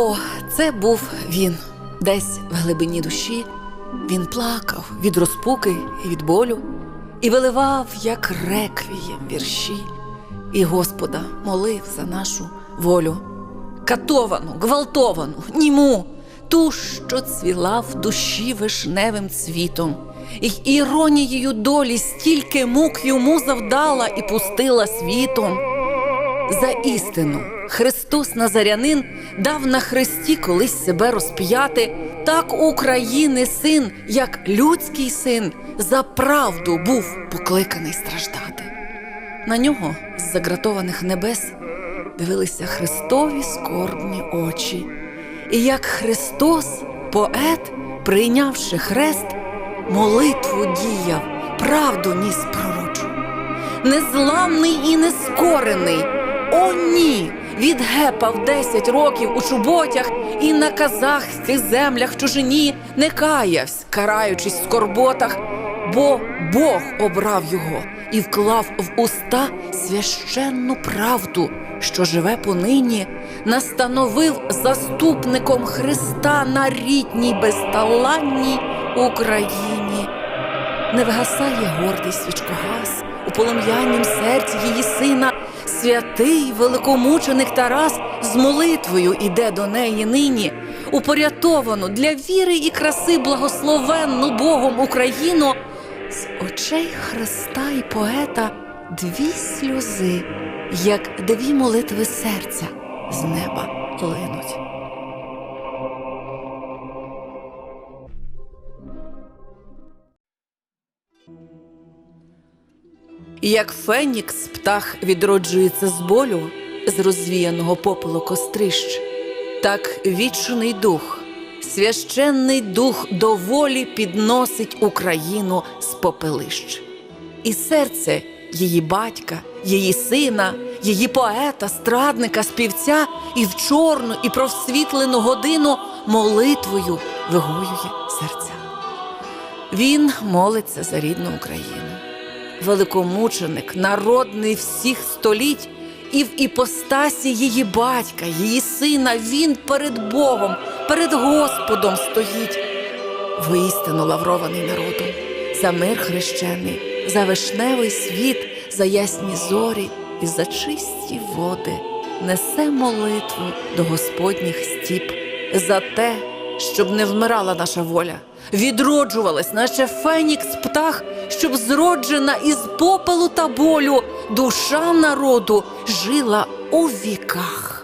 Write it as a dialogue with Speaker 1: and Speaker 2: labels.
Speaker 1: О, це був він. Десь в глибині душі він плакав від розпуки і від болю, і виливав, як реквієм вірші, і Господа молив за нашу волю. Катовану, гвалтовану, німу, ту, що цвіла в душі вишневим цвітом, і іронією долі стільки мук йому завдала і пустила світом. За істину Христос Назарянин дав на хресті колись себе розп'яти, так України син, як людський син, за правду був покликаний страждати. На нього з загратованих небес дивилися Христові скорбні очі. І як Христос, поет, прийнявши хрест, молитву діяв, правду ніс пророчу незламний і нескорений. О, ні! Відгепав десять років у чуботях і на казахських землях чужині не каявсь, караючись в скорботах, бо Бог обрав його і вклав в уста священну правду, що живе понині, настановив заступником Христа на рідній безталанній Україні. Не вгасає гордий свічкогас у полум'янім серці її сина. Святий великомученик Тарас з молитвою іде до неї нині, упорятовану для віри і краси благословенну Богом Україну. З очей Христа і поета дві сльози, як дві молитви серця з неба линуть. Як Фенікс птах відроджується з болю з розвіяного попелу кострищ, так вічний дух, священний дух доволі підносить Україну з попелищ. І серце її батька, її сина, її поета, страдника, співця і в чорну, і просвітлену годину молитвою вигоює серця. Він молиться за рідну Україну великомученик, народний всіх століть, і в іпостасі її батька, її сина, він перед Богом, перед Господом стоїть. Воістину лаврований народом, за мир хрещений, за вишневий світ, за ясні зорі і за чисті води, несе молитву до Господніх стіп, за те, щоб не вмирала наша воля, відроджувалась, наче фенікс птах, щоб зроджена із попелу та болю душа народу жила у віках.